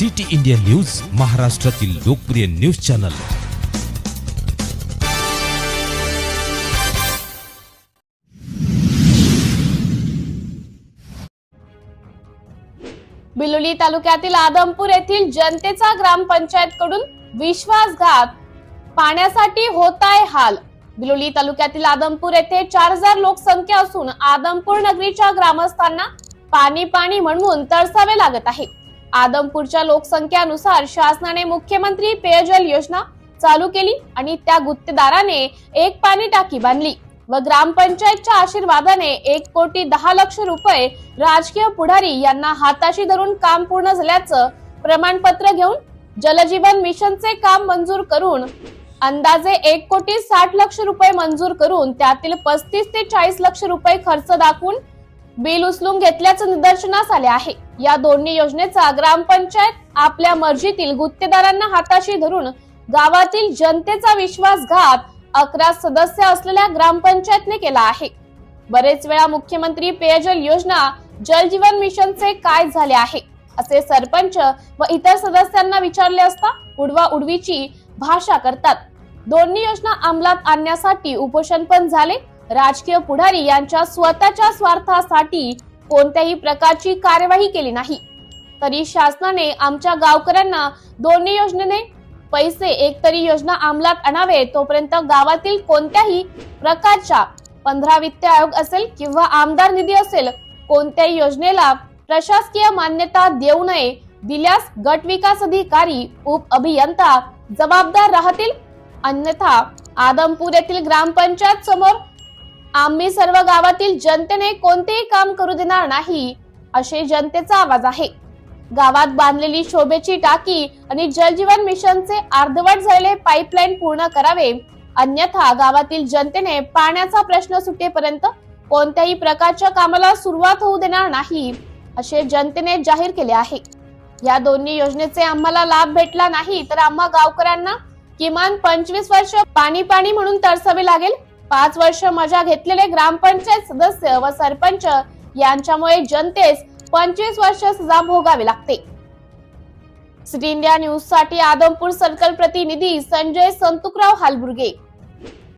City India news महाराष्ट्रातील लोकप्रिय news channel. Biloli तालुक्यातील आदमपूर येथील जनतेचा ग्रामपंचायतकडून विश्वासघात. पाण्यासाठी होत आहे हाल. बिलोली तालुक्यातील आदमपूर येथे चार हजार लोकसंख्या असून आदमपूर नगरीच्या ग्रामस्थांना पाणी पाणी म्हणून तरसावे लागत आहे. आदमपूरच्या लोकसंख्यानुसार शासनाने मुख्यमंत्री पेयजल योजना चालू केली आणि त्या गुत्तेदाराने एक पाणी टाकी बांधली व ग्रामपंचायतच्या आशीर्वादाने एक कोटी दहा लक्ष रुपये राजकीय पुढारी यांना हाताशी धरून काम पूर्ण झाल्याचं प्रमाणपत्र घेऊन जलजीवन मिशनचे काम मंजूर करून अंदाजे एक कोटी साठ लक्ष रुपये मंजूर करून त्यातील पस्तीस ते चाळीस लक्ष रुपये खर्च दाखवून बिल उचलून घेतल्याचं निदर्शनास आले आहे. या दोन्ही योजनेचा ग्रामपंचायत आपल्या मर्जीतील गुत्तेदारांना हाताशी धरून गावातील जनतेचा विश्वासघात अकरा सदस्य असलेल्या ग्रामपंचायतने केला आहे. बरेच वेळा मुख्यमंत्री पेयजल योजना जल जीवन मिशनचे काय झाले आहे? असे सरपंच व इतर सदस्यांना विचारले असता उडवा उडवीची भाषा करतात. दोन्ही योजना अंमलात आणण्यासाठी उपोषण पण झाले राजकीय पुढारी यांच्या स्वतःच्या स्वार्थासाठी कोणत्याही प्रकारची कार्यवाही केली नाही. तरी शासनाने आमच्या गावकऱ्यांना दोन्ही योजनेने पैसे एक तरी योजना अंमलात आणावे तोपर्यंत गावातील कोणत्याही प्रकारच्या पंधरा वित्त आयोग असेल किंवा आमदार निधी असेल कोणत्याही योजनेला प्रशासकीय मान्यता देऊ नये दिल्यास गट विकास अधिकारी उप अभियंता जबाबदार राहतील. अन्यथा आदमपूर येथील ग्रामपंचायत समोर आम्ही सर्व गावातील जनतेने कोणतेही काम करू देणार नाही असे जनतेचा आवाज आहे. गावात बांधलेली शोभेची टाकी आणि जलजीवन मिशनचे अर्धवट झालेले पाईपलाईन पूर्ण करावे अन्यथा गावातील जनतेने पाण्याचा प्रश्न सुटेपर्यंत कोणत्याही प्रकारच्या कामाला सुरुवात होऊ देणार नाही असे जनतेने जाहीर केले आहे. या दोन्ही योजनेचे आम्हाला लाभ भेटला नाही तर आम्हा गावकऱ्यांना किमान पंचवीस वर्ष पाणी पाणी म्हणून तरसावे लागेल पाच वर्ष मजा घेतलेले ग्रामपंचायत सदस्य व सरपंच यांच्यामुळे जनतेस पंचवीस वर्ष सजा भोगावी लागते. सिटी इंडिया न्यूजसाठी आदमपूर सर्कल प्रतिनिधी संजय संतुकराव हालबुर्गे.